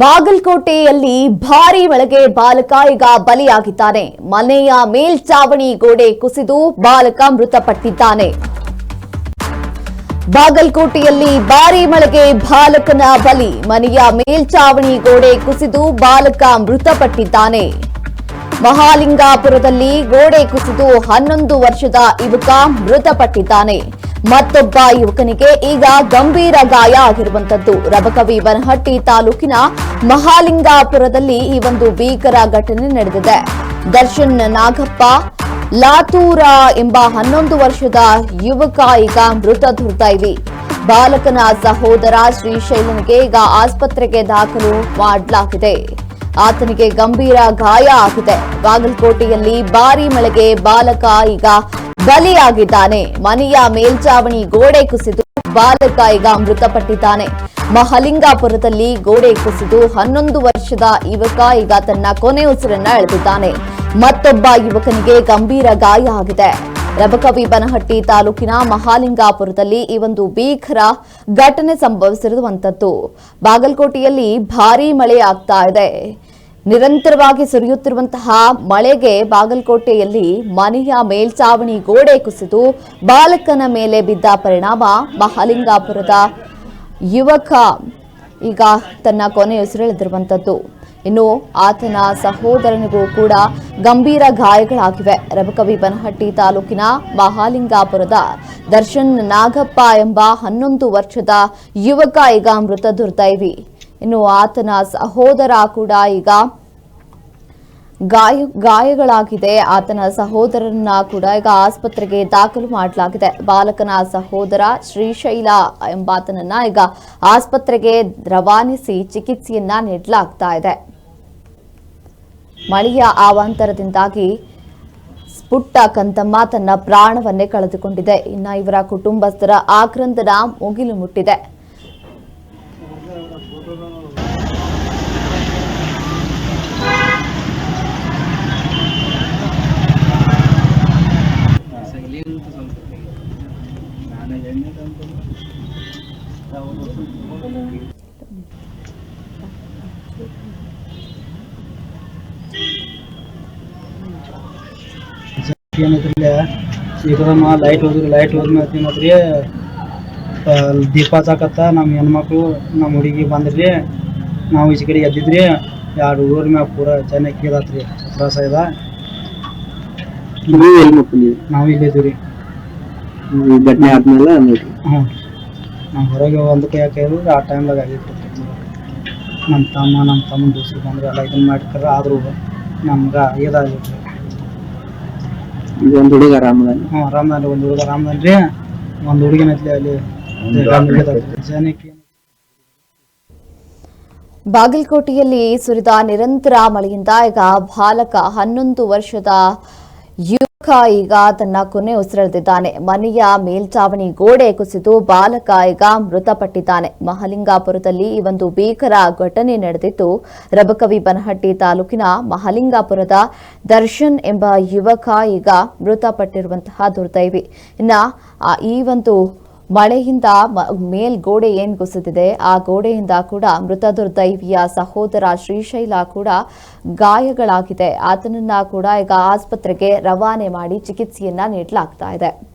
ಬಾಗಲಕೋಟೆಯಲ್ಲಿ ಭಾರಿ ಮಳೆಗೆ ಬಾಲಕ ಈಗ ಬಲಿಯಾಗಿದ್ದಾನೆ. ಮನೆಯ ಮೇಲ್ಚಾವಣಿ ಗೋಡೆ ಕುಸಿದು ಬಾಲಕ ಮೃತಪಟ್ಟಿದ್ದಾನೆ. ಬಾಗಲಕೋಟೆಯಲ್ಲಿ ಭಾರಿ ಮಳೆಗೆ ಬಾಲಕನ ಬಲಿ. ಮನೆಯ ಮೇಲ್ಚಾವಣಿ ಗೋಡೆ ಕುಸಿದು ಬಾಲಕ ಮೃತಪಟ್ಟಿದ್ದಾನೆ. ಮಹಾಲಿಂಗಾಪುರದಲ್ಲಿ ಗೋಡೆ ಕುಸಿದು ಹನ್ನೊಂದು ವರ್ಷದ ಯುವಕ ಮೃತಪಟ್ಟಿದ್ದಾನೆ. ಮತ್ತೊಬ್ಬ ಯುವಕನಿಗೆ ಈಗ ಗಂಭೀರ ಗಾಯ ಆಗಿರುವಂತದ್ದು. ರಬಕವಿ ಬನಹಟ್ಟಿ ತಾಲೂಕಿನ ಮಹಾಲಿಂಗಾಪುರದಲ್ಲಿ ಈ ಒಂದು ಭೀಕರ ಘಟನೆ ನಡೆದಿದೆ. ದರ್ಶನ್ ನಾಗಪ್ಪ, ಲಾತೂರ ಎಂಬ ಹನ್ನೊಂದು ವರ್ಷದ ಯುವಕ ಈಗ ಮೃತ ದುರ್ದೈವಿ ಬಾಲಕನ ಸಹೋದರ ಶ್ರೀಶೈಲನಿಗೆ ಈಗ ಆಸ್ಪತ್ರೆಗೆ ದಾಖಲು ಮಾಡಲಾಗಿದೆ. ಆತನಿಗೆ ಗಂಭೀರ ಗಾಯ ಆಗಿದೆ. ಬಾಗಲಕೋಟೆಯಲ್ಲಿ ಭಾರಿ ಮಳೆಗೆ ಬಾಲಕ ಈಗ ಬಲಿಯಾಗಿದ್ದಾನೆ. ಮನೆಯ ಮೇಲ್ಚಾವಣಿ ಗೋಡೆ ಕುಸಿದು ಬಾಲಕ ಈಗ ಮೃತಪಟ್ಟಿದ್ದಾನೆ. ಮಹಲಿಂಗಾಪುರದಲ್ಲಿ ಗೋಡೆ ಕುಸಿದು ಹನ್ನೊಂದು ವರ್ಷದ ಯುವಕ ಈಗ ತನ್ನ ಕೊನೆ ಉಸಿರನ್ನ ಎಳೆದಿದ್ದಾನೆ. ಮತ್ತೊಬ್ಬ ಯುವಕನಿಗೆ ಗಂಭೀರ ಗಾಯ ಆಗಿದೆ. ರಬಕವಿ ಬನಹಟ್ಟಿ ತಾಲೂಕಿನ ಮಹಾಲಿಂಗಾಪುರದಲ್ಲಿ ಈ ಒಂದು ಭೀಕರ ಘಟನೆ ಸಂಭವಿಸಿರುವಂತದ್ದು. ಬಾಗಲಕೋಟೆಯಲ್ಲಿ ಭಾರೀ ಮಳೆ ಆಗ್ತಾ ಇದೆ. ನಿರಂತರವಾಗಿ ಸುರಿಯುತ್ತಿರುವಂತಹ ಮಳೆಗೆ ಬಾಗಲಕೋಟೆಯಲ್ಲಿ ಮನೆಯ ಮೇಲ್ಚಾವಣಿ ಗೋಡೆ ಕುಸಿದು ಬಾಲಕನ ಮೇಲೆ ಬಿದ್ದ ಪರಿಣಾಮ ಮಹಾಲಿಂಗಾಪುರದ ಯುವಕ ಈಗ ತನ್ನ ಕೊನೆ ಉಸಿರೆಳೆದಿರುವಂತದ್ದು ಇನ್ನು ಆತನ ಸಹೋದರನಿಗೂ ಕೂಡ ಗಂಭೀರ ಗಾಯಗಳಾಗಿವೆ. ರಬಕವಿ ಬನಹಟ್ಟಿ ತಾಲೂಕಿನ ಮಹಾಲಿಂಗಾಪುರದ ದರ್ಶನ್ ನಾಗಪ್ಪ ಎಂಬ ಹನ್ನೊಂದು ವರ್ಷದ ಯುವಕ ಈಗ ಮೃತ ದುರ್ದೈವಿ. ಇನ್ನು ಆತನ ಸಹೋದರ ಕೂಡ ಈಗ ಗಾಯ, ಗಾಯಗಳಾಗಿದೆ. ಆತನ ಸಹೋದರನ್ನ ಕೂಡ ಈಗ ಆಸ್ಪತ್ರೆಗೆ ದಾಖಲು ಮಾಡಲಾಗಿದೆ. ಬಾಲಕನ ಸಹೋದರ ಶ್ರೀಶೈಲ ಎಂಬಾತನನ್ನ ಈಗ ಆಸ್ಪತ್ರೆಗೆ ರವಾನಿಸಿ ಚಿಕಿತ್ಸೆಯನ್ನ ನೀಡಲಾಗ್ತಾ ಇದೆ. ಮಳೆಯ ಅವಾಂತರದಿಂದಾಗಿ ಪುಟ್ಟ ಕಂತಮ್ಮ ತನ್ನ ಪ್ರಾಣವನ್ನೇ ಕಳೆದುಕೊಂಡಿದೆ. ಇನ್ನ ಇವರ ಕುಟುಂಬಸ್ಥರ ಆಕ್ರಂದನ ಮುಗಿಲು ಮುಟ್ಟಿದೆ. ಲೈಟ್ ಹೋದ್ರಿ ಲೈಟ್ ಹೋದ್ಮೇಲೆ ಏನೈತ್ರಿ ದೀಪ ಹಚ್ಚಾಕತ್ತ ನಮ್ಮ ಹೆಣ್ಮಕ್ಳು ನಮ್ಮ ಹುಡುಗಿ ಬಂದ್ರಿ ನಾವು ಈಚೆ ಕಡೆ ಎದ್ದಿದ್ರಿ ಎರಡು ಊರ ಮ್ಯಾಗ ಪೂರ ಚೆನ್ನಾಗಿ ಕೇಳತ್ರಿ ತ್ರಾಸ ಇದ. ನೀವು ಇಲ್ಲಿ ಇದ್ದೀವಿ ಘಟನೆ ಆದ್ಮೇಲೆ ಹ್ಞೂ ನಾವು ಹೊರಗೆ ಒಂದು ಕೈ ಹಾಕಿದ್ರು ಆ ಟೈಮ್ದಾಗ ಆಗಿತ್ತು. ನಮ್ಮ ತಮ್ಮ ನಮ್ಮ ತಮ್ಮ ದೋಸ್ತಿ ಬಂದ್ರೆ ಎಲ್ಲ ಇದನ್ನ ಮಾಡ್ತಾರೆ ಆದರೂ ನಮ್ಗೆ ಇದಾಗಿತ್ತು ಒಂದು ಹುಡುಗ ಆರಾಮದಾನ ಹ್ಞೂ ರಾಮದಾನ್ ಒಂದು ಹುಡುಗ ರಾಮದಾನ್ ರೀ ಒಂದು ಹುಡುಗಿನ ಅಲ್ಲಿ ಜನಕ್ಕೆ ಬಾಗಲಕೋಟೆಯಲ್ಲಿ ಸುರಿದ ನಿರಂತರ ಮಳೆಯಿಂದ ಈಗ ಬಾಲಕ ಹನ್ನೊಂದು ವರ್ಷದ ಯುವಕ ಈಗ ತನ್ನ ಕೊನೆ ಉಸಿರೆಳೆದಿದ್ದಾನೆ. ಮನೆಯ ಮೇಲ್ಚಾವಣಿ ಗೋಡೆ ಕುಸಿದು ಬಾಲಕ ಈಗ ಮೃತಪಟ್ಟಿದ್ದಾನೆ. ಮಹಲಿಂಗಾಪುರದಲ್ಲಿ ಈ ಒಂದು ಭೀಕರ ಘಟನೆ ನಡೆದಿದ್ದು, ರಬಕವಿ ಬನಹಟ್ಟಿ ತಾಲೂಕಿನ ಮಹಲಿಂಗಾಪುರದ ದರ್ಶನ್ ಎಂಬ ಯುವಕ ಈಗ ಮೃತಪಟ್ಟಿರುವಂತಹ ದುರ್ದೈವಿ. ಇನ್ನ ಈ ಒಂದು ಮಳೆಯಿಂದ ಮೇಲ್ಗೋಡೆ ಏನ್ ಕುಸಿದಿದೆ, ಆ ಗೋಡೆಯಿಂದ ಕೂಡ ಮೃತ ದುರ್ದೈವಿಯ ಸಹೋದರ ಶ್ರೀಶೈಲ ಕೂಡ ಗಾಯಗಳಾಗಿದೆ. ಆತನನ್ನ ಕೂಡ ಈಗ ಆಸ್ಪತ್ರೆಗೆ ರವಾನೆ ಮಾಡಿ ಚಿಕಿತ್ಸೆಯನ್ನ ನೀಡಲಾಗ್ತಾ ಇದೆ.